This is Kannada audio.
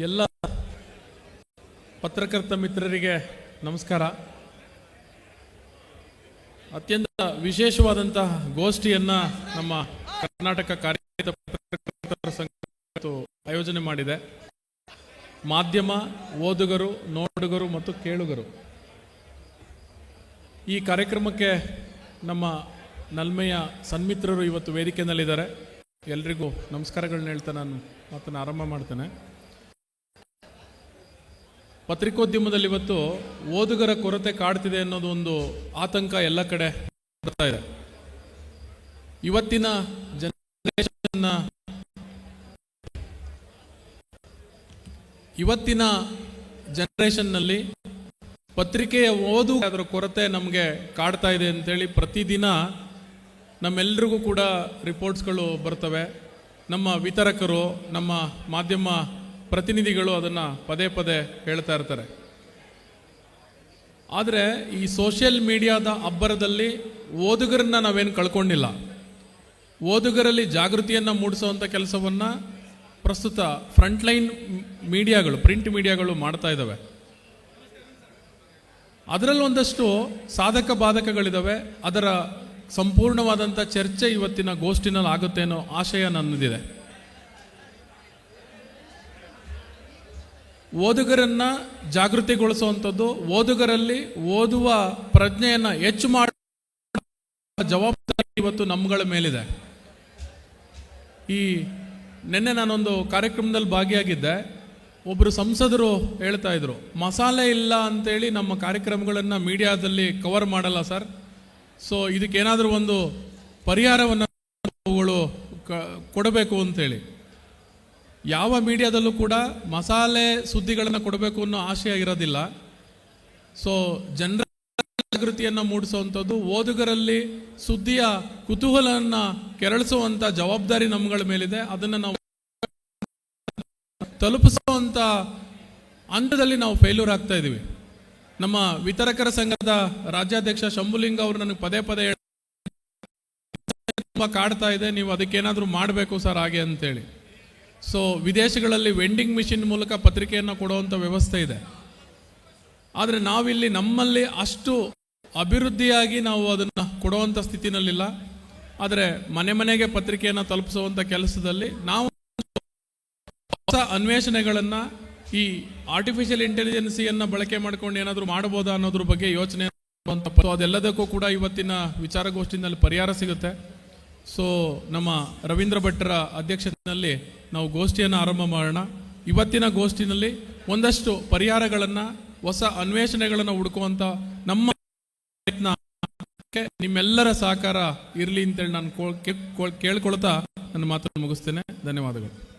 ಎಲ್ಲ ಪತ್ರಕರ್ತ ಮಿತ್ರರಿಗೆ ನಮಸ್ಕಾರ. ಅತ್ಯಂತ ವಿಶೇಷವಾದಂತಹ ಗೋಷ್ಠಿಯನ್ನ ನಮ್ಮ ಕರ್ನಾಟಕ ಕಾರ್ಯನಿರತ ಪತ್ರಕರ್ತರ ಸಂಘ ಆಯೋಜನೆ ಮಾಡಿದೆ. ಮಾಧ್ಯಮ, ಓದುಗರು, ನೋಡುಗರು ಮತ್ತು ಕೇಳುಗರು. ಈ ಕಾರ್ಯಕ್ರಮಕ್ಕೆ ನಮ್ಮ ನಲ್ಮೆಯ ಸನ್ಮಿತ್ರರು ಇವತ್ತು ವೇದಿಕೆಯಲ್ಲಿದ್ದಾರೆ. ಎಲ್ರಿಗೂ ನಮಸ್ಕಾರಗಳನ್ನ ಹೇಳ್ತಾ ನಾನು ಮಾತನ್ನು ಆರಂಭ ಮಾಡ್ತೇನೆ. ಪತ್ರಿಕೋದ್ಯಮದಲ್ಲಿ ಇವತ್ತು ಓದುಗರ ಕೊರತೆ ಕಾಡ್ತಿದೆ ಅನ್ನೋದು ಒಂದು ಆತಂಕ ಎಲ್ಲ ಕಡೆ ಬರ್ತಾ ಇದೆ. ಇವತ್ತಿನ ಜನರೇಷನ್ನ ಇವತ್ತಿನ ಜನರೇಷನ್ನಲ್ಲಿ ಪತ್ರಿಕೆಯ ಓದು ಅದರ ಕೊರತೆ ನಮಗೆ ಕಾಡ್ತಾ ಇದೆ ಅಂತೇಳಿ ಪ್ರತಿದಿನ ನಮ್ಮೆಲ್ರಿಗೂ ಕೂಡ ರಿಪೋರ್ಟ್ಸ್ಗಳು ಬರ್ತವೆ. ನಮ್ಮ ವಿತರಕರು, ನಮ್ಮ ಮಾಧ್ಯಮ ಪ್ರತಿನಿಧಿಗಳು ಅದನ್ನು ಪದೇ ಪದೇ ಹೇಳ್ತಾ ಇರ್ತಾರೆ. ಆದರೆ ಈ ಸೋಷಿಯಲ್ ಮೀಡಿಯಾದ ಅಬ್ಬರದಲ್ಲಿ ಓದುಗರನ್ನ ನಾವೇನು ಕಳ್ಕೊಂಡಿಲ್ಲ. ಓದುಗರಲ್ಲಿ ಜಾಗೃತಿಯನ್ನು ಮೂಡಿಸುವಂಥ ಕೆಲಸವನ್ನು ಪ್ರಸ್ತುತ ಫ್ರಂಟ್ಲೈನ್ ಮೀಡಿಯಾಗಳು, ಪ್ರಿಂಟ್ ಮೀಡಿಯಾಗಳು ಮಾಡ್ತಾ ಇದ್ದಾವೆ ಅದರಲ್ಲಿ ಒಂದಷ್ಟು ಸಾಧಕ ಬಾಧಕಗಳಿದ್ದಾವೆ ಅದರ ಸಂಪೂರ್ಣವಾದಂಥ ಚರ್ಚೆ ಇವತ್ತಿನ ಗೋಷ್ಠಿನಲ್ಲಿ ಆಗುತ್ತೆ ಅನ್ನೋ ಆಶಯ ನನ್ನದಿದೆ. ಓದುಗರನ್ನ ಜಾಗೃತಿಗೊಳಿಸುವಂಥದ್ದು, ಓದುಗರಲ್ಲಿ ಓದುವ ಪ್ರಜ್ಞೆಯನ್ನು ಹೆಚ್ಚು ಮಾಡುವ ಜವಾಬ್ದಾರಿ ಇವತ್ತು ನಮ್ಮಗಳ ಮೇಲಿದೆ. ಈ ನಿನ್ನೆ ನಾನೊಂದು ಕಾರ್ಯಕ್ರಮದಲ್ಲಿ ಭಾಗಿಯಾಗಿದ್ದೆ. ಒಬ್ಬರು ಸಂಸದರು ಹೇಳ್ತಾ ಇದ್ರು, ಮಸಾಲೆ ಇಲ್ಲ ಅಂತೇಳಿ ನಮ್ಮ ಕಾರ್ಯಕ್ರಮಗಳನ್ನು ಮೀಡಿಯಾದಲ್ಲಿ ಕವರ್ ಮಾಡಲ್ಲ ಸರ್. ಸೊ ಇದಕ್ಕೇನಾದರೂ ಒಂದು ಪರಿಹಾರವನ್ನು ಅವುಗಳು ಕೊಡಬೇಕು ಅಂತೇಳಿ. ಯಾವ ಮೀಡಿಯಾದಲ್ಲೂ ಕೂಡ ಮಸಾಲೆ ಸುದ್ದಿಗಳನ್ನು ಕೊಡಬೇಕು ಅನ್ನೋ ಆಶಯ ಇರೋದಿಲ್ಲ. ಸೊ ಜನರ ಜಾಗೃತಿಯನ್ನು ಮೂಡಿಸುವಂಥದ್ದು ಓದುಗರಲ್ಲಿ ಸುದ್ದಿಯ ಕುತೂಹಲವನ್ನು ಕೆರಳಿಸುವಂಥ ಜವಾಬ್ದಾರಿ ನಮ್ಮಗಳ ಮೇಲಿದೆ. ಅದನ್ನು ನಾವು ತಲುಪಿಸುವಂಥ ಹಂತದಲ್ಲಿ ನಾವು ಫೇಲ್ಯೂರ್ ಆಗ್ತಾ ಇದ್ದೀವಿ ನಮ್ಮ ವಿತರಕರ ಸಂಘದ ರಾಜ್ಯಾಧ್ಯಕ್ಷ ಶಂಭುಲಿಂಗ ಅವರು ನನಗೆ ಪದೇ ಪದೇ ತುಂಬ ಕಾಡ್ತಾ ಇದೆ, ನೀವು ಅದಕ್ಕೇನಾದರೂ ಮಾಡಬೇಕು ಸರ್ ಹಾಗೆ ಅಂತೇಳಿ. ಸೊ ವಿದೇಶಗಳಲ್ಲಿ ವೆಂಡಿಂಗ್ ಮಿಷಿನ್ ಮೂಲಕ ಪತ್ರಿಕೆಯನ್ನು ಕೊಡುವಂಥ ವ್ಯವಸ್ಥೆ ಇದೆ. ಆದರೆ ನಾವಿಲ್ಲಿ ನಮ್ಮಲ್ಲಿ ಅಷ್ಟು ಅಭಿವೃದ್ಧಿಯಾಗಿ ನಾವು ಅದನ್ನು ಕೊಡುವಂಥ ಸ್ಥಿತಿನಲ್ಲಿಲ್ಲ. ಆದರೆ ಮನೆ ಮನೆಗೆ ಪತ್ರಿಕೆಯನ್ನು ತಲುಪಿಸುವಂಥ ಕೆಲಸದಲ್ಲಿ ನಾವು ಹೊಸ ಅನ್ವೇಷಣೆಗಳನ್ನು ಈ ಆರ್ಟಿಫಿಷಿಯಲ್ ಇಂಟೆಲಿಜೆನ್ಸಿಯನ್ನು ಬಳಕೆ ಮಾಡ್ಕೊಂಡು ಏನಾದರೂ ಮಾಡ್ಬೋದಾ ಅನ್ನೋದ್ರ ಬಗ್ಗೆ ಯೋಚನೆ ಅದೆಲ್ಲದಕ್ಕೂ ಕೂಡ ಇವತ್ತಿನ ವಿಚಾರಗೋಷ್ಠಿನಲ್ಲಿ ಪರಿಹಾರ ಸಿಗುತ್ತೆ. ಸೊ ನಮ್ಮ ರವೀಂದ್ರ ಭಟ್ಟರ ಅಧ್ಯಕ್ಷತೆಯಲ್ಲಿ ನಾವು ಗೋಷ್ಠಿಯನ್ನು ಆರಂಭ ಮಾಡೋಣ. ಇವತ್ತಿನ ಗೋಷ್ಠಿನಲ್ಲಿ ಒಂದಷ್ಟು ಪರಿಹಾರಗಳನ್ನು, ಹೊಸ ಅನ್ವೇಷಣೆಗಳನ್ನು ಹುಡುಕುವಂಥ ನಮ್ಮ ಪ್ರಯತ್ನ ನಿಮ್ಮೆಲ್ಲರ ಸಹಕಾರ ಇರಲಿ ಅಂತೇಳಿ ನಾನು ಕೇಳ್ಕೊಳ್ತಾ ನನ್ನ ಮಾತನ್ನು ಮುಗಿಸ್ತೇನೆ. ಧನ್ಯವಾದಗಳು.